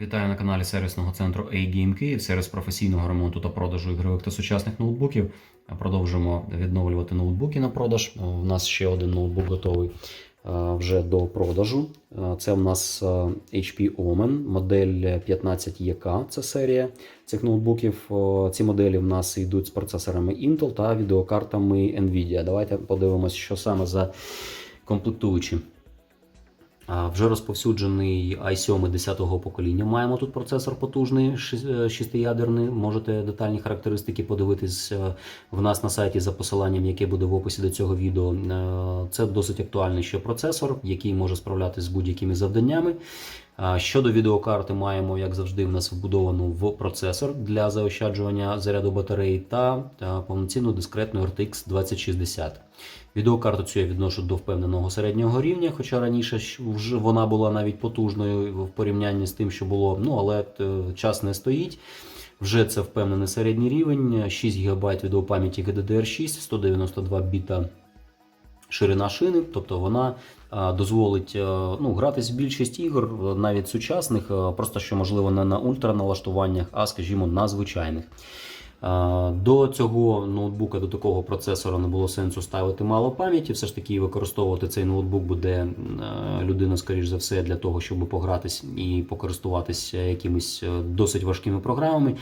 Вітаю на каналі сервісного центру A-Game Київ, сервіс професійного ремонту та продажу ігрових та сучасних ноутбуків. Продовжуємо відновлювати ноутбуки на продаж. У нас ще один ноутбук готовий е, вже до продажу. Е, Це у нас е, HP Omen, модель 15EK, це серія цих ноутбуків. Е, Ці моделі в нас йдуть з процесорами Intel та відеокартами Nvidia. Давайте подивимося, що саме за комплектуючі. Вже розповсюджений i7 10-го покоління. Маємо тут процесор потужний, шестиядерний. Можете детальні характеристики подивитись е, в нас на сайті за посиланням, яке буде в описі до цього відео. Е, Це досить актуальний ще процесор, який може справлятися з будь-якими завданнями. Щодо відеокарти, маємо, як завжди, в нас вбудовану в процесор для заощаджування заряду батареї та повноцінну дискретну RTX 2060. Відеокарту цю я відношу до впевненого середнього рівня, хоча раніше вже вона була навіть потужною в порівнянні з тим, що було, ну але е, час не стоїть. Вже це впевнений середній рівень, 6 ГБ відеопам'яті GDDR6, 192 біта ширина шини, тобто вона дозволить е, ну, гратись в більшість ігор, е, навіть сучасних, е, просто що можливо не на ультраналаштуваннях, а скажімо, на звичайних. До цього ноутбука, до такого процесора не було сенсу ставити мало пам'яті. Все ж таки використовувати цей ноутбук буде е, людина, скоріш за все, для того, щоб погратись і покористуватися якимись е, досить важкими програмами.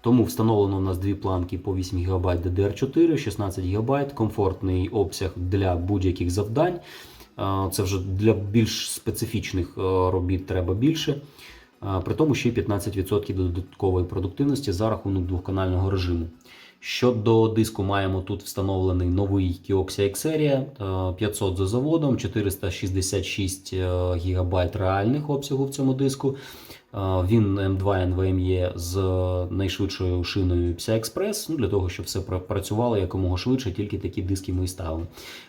Тому встановлено у нас дві планки по 8 ГБ DDR4, 16 ГБ, комфортний обсяг для будь-яких завдань. Е, Це вже для більш специфічних е, робіт треба більше. Е, При тому ще й 15% додаткової продуктивності за рахунок двохканального режиму. Щодо диску, маємо тут встановлений новий Kioxia X-Series, е, 500 за заводом, 466 ГБ реальних обсягу в цьому диску. Е, Він M2 NVMe з найшвидшою шиною PCI Express, ну, для того, щоб все працювало якомога швидше, тільки такі диски ми і ставимо.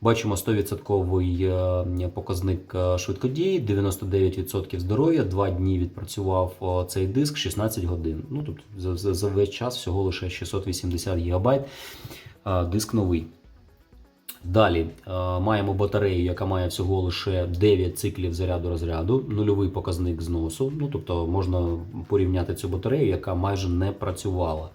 Бачимо 100% е, показник е, швидкодії, 99% здоров'я, 2 дні відпрацював е, цей диск 16 годин. Ну, тобто за весь час всього лише 680 ГБ. Диск новий. Далі е, маємо батарею, яка має всього лише 9 циклів заряду розряду, нульовий показник зносу. Ну, тобто можна порівняти цю батарею, яка майже не працювала.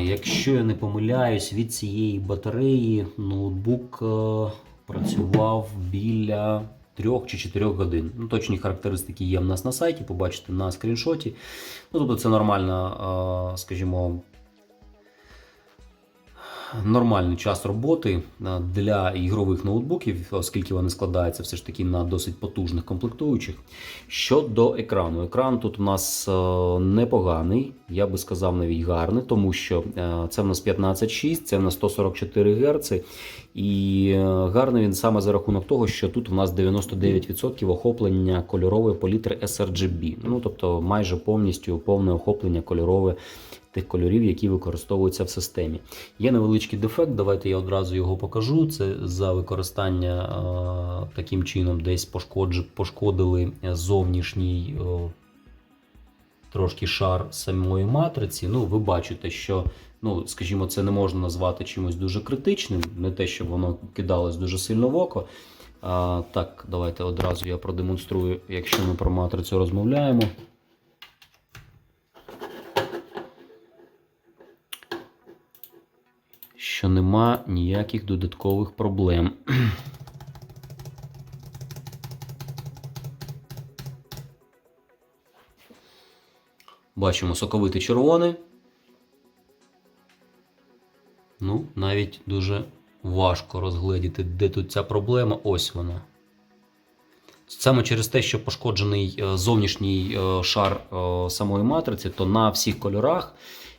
Якщо я не помиляюсь, від цієї батареї ноутбук е, працював біля 3 чи 4 годин. Ну, точні характеристики є в нас на сайті, побачите на скріншоті. Ну, тобто це нормальна, е, скажімо, нормальний час роботи е, для ігрових ноутбуків, оскільки вони складаються все ж таки на досить потужних комплектуючих. Щодо екрану, екран тут у нас е, непоганий, я би сказав навіть гарний, тому що е, це в нас 15.6, це в нас 144 Гц. І е, гарний він саме за рахунок того, що тут у нас 99% охоплення кольорової палітри sRGB. Ну тобто майже повністю повне охоплення кольорове тих кольорів, які використовуються в системі. Є невеличкий дефект, давайте я одразу його покажу. Це за використання е, таким чином десь пошкодили зовнішній е, трошки шар самої матриці. Ну, ви бачите, що, ну, скажімо, це не можна назвати чимось дуже критичним, не те, щоб воно кидалось дуже сильно в око. А, так, давайте одразу я продемонструю, якщо ми про матрицю розмовляємо. що нема ніяких додаткових проблем. Бачимо соковитий червоний. Ну, навіть дуже важко розгледіти, де тут ця проблема. Ось вона. Саме через те, що пошкоджений е, зовнішній е, шар е, самої матриці, то на всіх кольорах,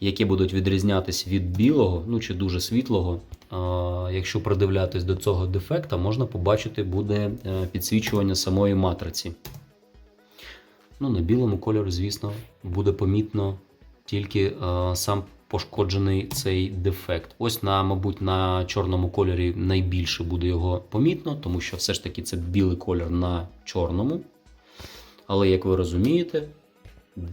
які будуть відрізнятись від білого, ну чи дуже світлого, якщо придивлятись до цього дефекта, можна побачити буде підсвічування самої матриці. Ну, на білому кольорі, звісно, буде помітно тільки сам пошкоджений цей дефект. Ось на, мабуть, на чорному кольорі найбільше буде його помітно, тому що все ж таки це білий колір на чорному. Але як ви розумієте,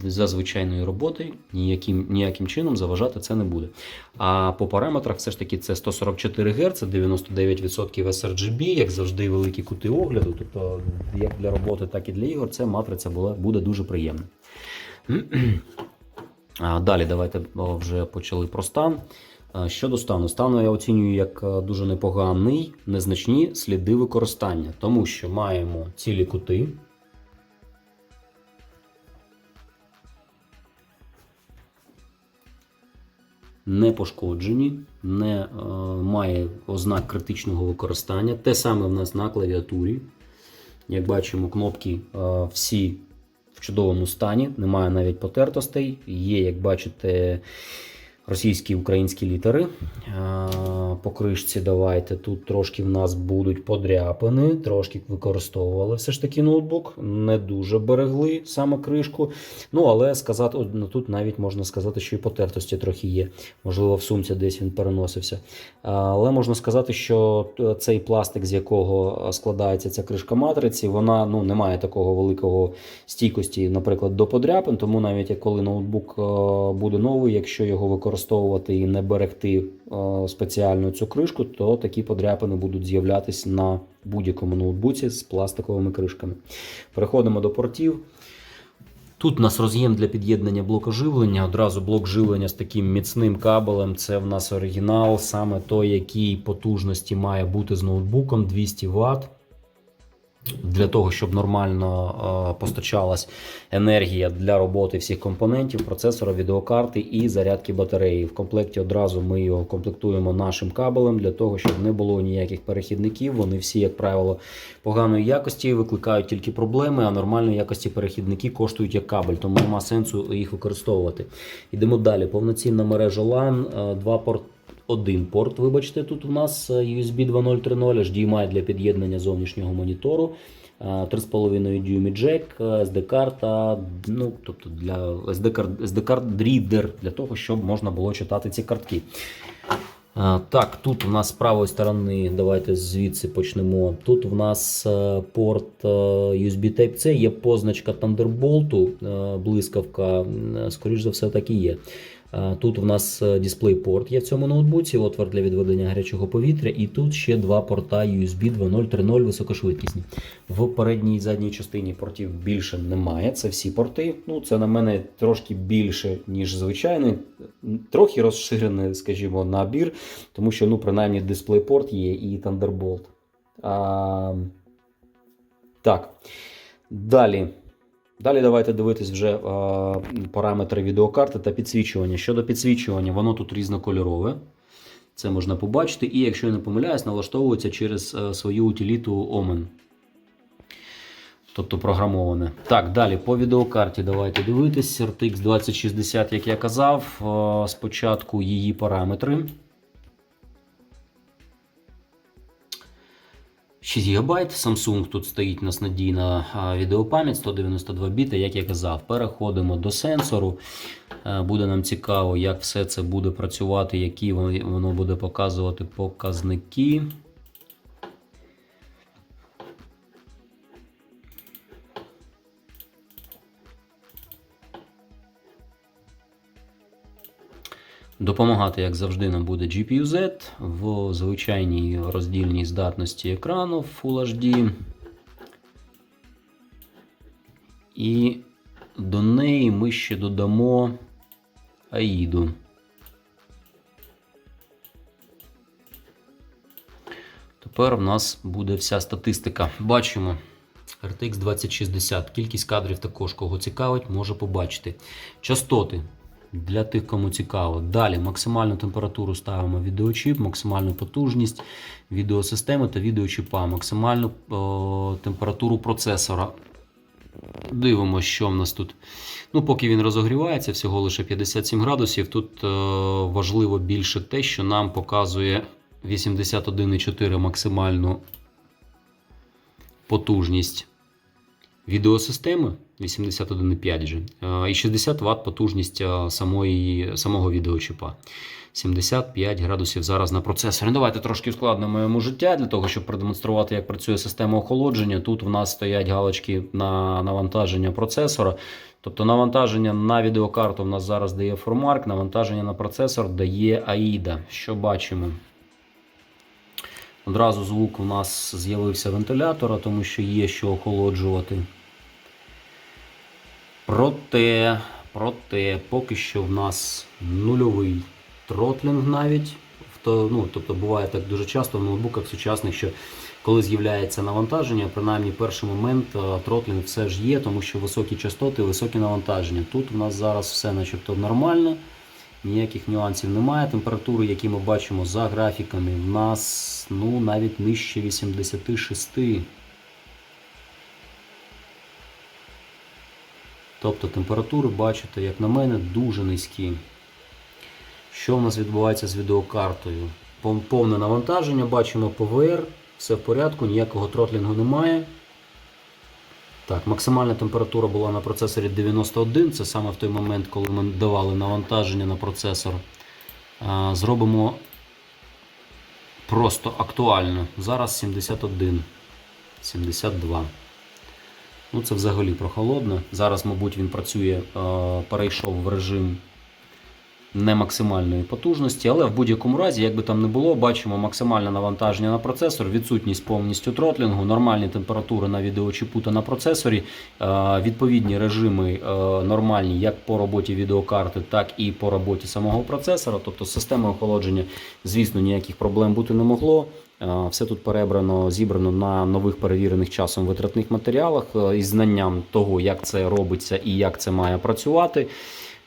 за звичайної роботи ніяким, ніяким чином заважати це не буде. А по параметрах все ж таки це 144 Гц, 99% sRGB, як завжди, великі кути огляду. Тобто, як для роботи, так і для ігор, ця матриця була, буде дуже приємна. Далі давайте вже почали про стан. Щодо стану, стану я оцінюю як е, дуже непоганий, незначні сліди використання, тому що маємо цілі кути. Не пошкоджені, не е, має ознак критичного використання. Те саме в нас на клавіатурі. Як бачимо, кнопки е, всі чудовому стані, немає навіть потертостей. Є, як бачите, російські і українські літери. Е, По кришці давайте. Тут трошки в нас будуть подряпини, трошки використовували все ж таки ноутбук, не дуже берегли саме кришку. Ну, але сказати, ну, тут навіть можна сказати, що і потертості трохи є. Можливо, в сумці десь він переносився. Але можна сказати, що цей пластик, з якого складається ця кришка матриці, вона ну, не має такого великого стійкості, наприклад, до подряпин. Тому навіть коли ноутбук е, буде новий, якщо його використовувати і не берегти е, спеціально цю кришку, то такі подряпини будуть з'являтися на будь-якому ноутбуці з пластиковими кришками. Переходимо до портів. Тут у нас роз'єм для під'єднання блоку живлення. Одразу блок живлення з таким міцним кабелем. Це в нас оригінал, саме той, який потужності має бути з ноутбуком 200 Вт. Для того, щоб нормально е, постачалась енергія для роботи всіх компонентів, процесора, відеокарти і зарядки батареї. В комплекті одразу ми його комплектуємо нашим кабелем для того, щоб не було ніяких перехідників. Вони всі, як правило, поганої якості, викликають тільки проблеми, а нормальної якості перехідники коштують як кабель, тому нема сенсу їх використовувати. Йдемо далі. Повноцінна мережа LAN, е, два порти. Один порт, вибачте, тут у нас USB 2.0 3.0, HDMI для під'єднання зовнішнього монітору, е, 3,5 дюймі джек, SD-карта, ну, тобто для SD-карт, рідер, для того, щоб можна було читати ці картки. Е, Так, тут у нас з правої сторони, давайте звідси почнемо. Тут у нас е, порт е, USB Type-C, є позначка Thunderbolt, блискавка, скоріш за все, так і є. Е, Тут у нас е, DisplayPort є в цьому ноутбуці, отвор для відведення гарячого повітря, і тут ще два порта USB 2.0 3.0 високошвидкісні. В передній і задній частині портів більше немає. Це всі порти. Ну, це на мене трошки більше, ніж звичайний. Трохи розширений, скажімо, набір, тому що, ну, принаймні, DisplayPort є і Thunderbolt. А, так. Далі. Далі давайте дивитись вже параметри відеокарти та підсвічування. Щодо підсвічування, воно тут різнокольорове. Це можна побачити. І якщо я не помиляюсь, налаштовується через е, свою утиліту Omen. Тобто програмоване. Так, далі по відеокарті давайте дивитись. RTX 2060, як я казав, е, спочатку її параметри. 6 ГБ. Samsung тут стоїть у нас надійна відеопам'ять 192 біта, як я казав. Переходимо до сенсору. Е, Буде нам цікаво, як все це буде працювати, які воно буде показувати показники. Допомагати, як завжди, нам буде GPU-Z в звичайній роздільній здатності екрану в Full HD. І до неї ми ще додамо AIDу. Тепер в нас буде вся статистика. Бачимо RTX 2060. Кількість кадрів також, кого цікавить, може побачити. Частоти для тих, кому цікаво. Далі максимальну температуру ставимо відеочіп, максимальну потужність відеосистеми та відеочіпа, максимальну о, температуру процесора. Дивимося, що в нас тут. Ну, Поки він розогрівається, всього лише 57 градусів. Тут е, важливо більше те, що нам показує 81,4 максимальну потужність відеосистеми 81,5 же, е, і 60 Вт потужність самої, самого відеочіпа. 75 градусів зараз на процесорі. Давайте трошки ускладнимо йому життя для того, щоб продемонструвати, як працює система охолодження. Тут в нас стоять галочки на навантаження процесора. Тобто навантаження на відеокарту в нас зараз дає Formark, навантаження на процесор дає AIDA. Що бачимо? Одразу звук у нас з'явився вентилятора, тому що є що охолоджувати. Проте, проте, поки що в нас нульовий тротлінг навіть. В то- Ну, тобто буває так дуже часто в ноутбуках сучасних, що коли з'являється навантаження, принаймні перший момент е, тротлінг все ж є, тому що високі частоти, високі навантаження. Тут у нас зараз все начебто нормально, ніяких нюансів немає. Температури, які ми бачимо за графіками, в нас ну, навіть нижче 86. Тобто температури, бачите, як на мене, дуже низькі. Що в нас відбувається з відеокартою? Повне навантаження, бачимо ПВР, все в порядку, ніякого тротлінгу немає. Так, максимальна температура була на процесорі 91, це саме в той момент, коли ми давали навантаження на процесор. Зробимо просто актуально. Зараз 71, 72. Ну, це взагалі прохолодно. Зараз, мабуть, він працює, е, перейшов в режим не максимальної потужності, але в будь-якому разі, як би там не було, бачимо максимальне навантаження на процесор, відсутність повністю тротлінгу, нормальні температури на відеочіпу та на процесорі, е, відповідні режими е, нормальні як по роботі відеокарти, так і по роботі самого процесора. Тобто з системою охолодження, звісно, ніяких проблем бути не могло. Е, Все тут перебрано, зібрано на нових перевірених часом витратних матеріалах е, із знанням того, як це робиться і як це має працювати.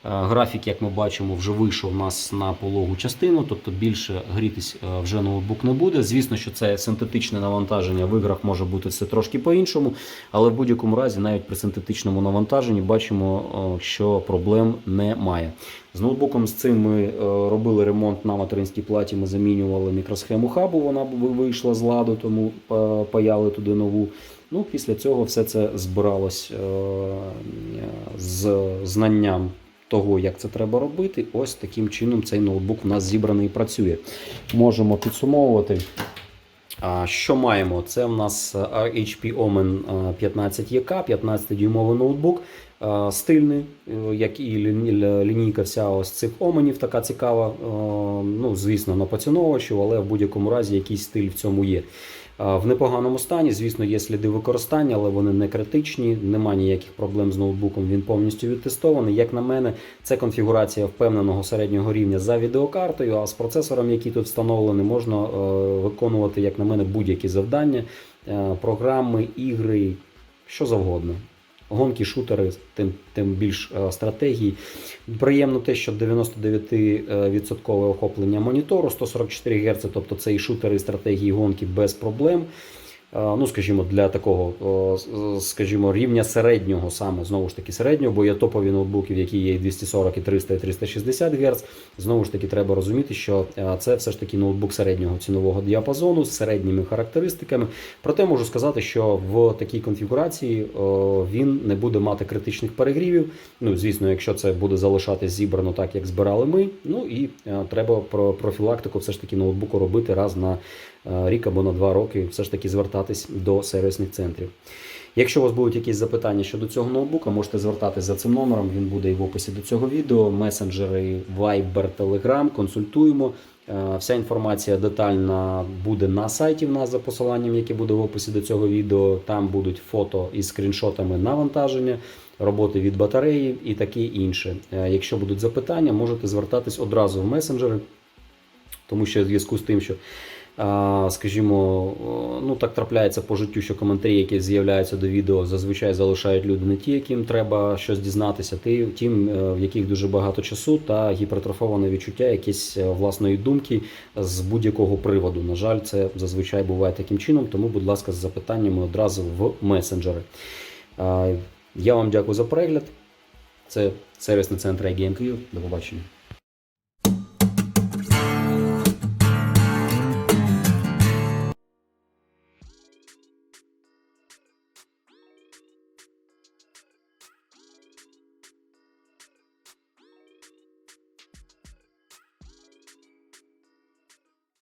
Е, Графік, як ми бачимо, вже вийшов у нас на пологу частину, тобто більше грітись е, вже ноутбук не буде. Звісно, що це синтетичне навантаження в іграх може бути все трошки по-іншому, але в будь-якому разі, навіть при синтетичному навантаженні, бачимо, е, що проблем немає. З ноутбуком з цим ми робили ремонт на материнській платі. Ми замінювали мікросхему хабу, вона вийшла з ладу, тому паяли туди нову. Ну, після цього все це збиралось з знанням того, як це треба робити. Ось таким чином цей ноутбук у нас зібраний і працює. Можемо підсумовувати. Що маємо? Це в нас HP Omen 15EK, 15-дюймовий ноутбук, е, стильний, е, як і лі- лі- лінійка вся ось цих оменів, така цікава. Е, Ну, звісно, на поціновувачів, але в будь-якому разі якийсь стиль в цьому є. Е, В непоганому стані, звісно, є сліди використання, але вони не критичні. Нема ніяких проблем з ноутбуком. Він повністю відтестований. Як на мене, це конфігурація впевненого середнього рівня за відеокартою. А з процесором, який тут встановлений, можна е, виконувати, як на мене, будь-які завдання, е, програми, ігри, що завгодно. Гонки, шутери, тим, тим більш е, стратегії. Приємно те, що 99% охоплення монітору, 144 Гц, тобто це і шутери, і стратегії гонки без проблем. Е, Ну, скажімо, для такого, скажімо, рівня середнього, саме знову ж таки середнього, бо є топові ноутбуки, в які є і 240, і 300, і 360 Гц. Знову ж таки, треба розуміти, що е, це все ж таки ноутбук середнього цінового діапазону з середніми характеристиками. Проте можу сказати, що в такій конфігурації він не буде мати критичних перегрівів. Ну, звісно, якщо це буде залишатись зібрано так, як збирали ми. Ну і е, треба про профілактику все ж таки ноутбуку робити раз на е, рік або на два роки, все ж таки звертатись до сервісних центрів. Якщо у вас будуть якісь запитання щодо цього ноутбука, можете звертатись за цим номером. Він буде і в описі до цього відео. Месенджери, Viber, Telegram, консультуємо. Е, Вся інформація детальна буде на сайті в нас за посиланням, яке буде в описі до цього відео. Там будуть фото із скріншотами навантаження, роботи від батареї і таке інше. Е, Якщо будуть запитання, можете звертатись одразу в месенджери, тому що в зв'язку з тим, що Скажімо, ну так трапляється по життю, що коментарі, які з'являються до відео, зазвичай залишають люди не ті, яким треба щось дізнатися, тим, е, в яких дуже багато часу та гіпертрофоване відчуття якісь е, власної думки з будь-якого приводу. На жаль, це зазвичай буває таким чином, тому, будь ласка, з запитаннями одразу в месенджери. Я вам дякую за перегляд. Це сервісний центр Київ. До побачення.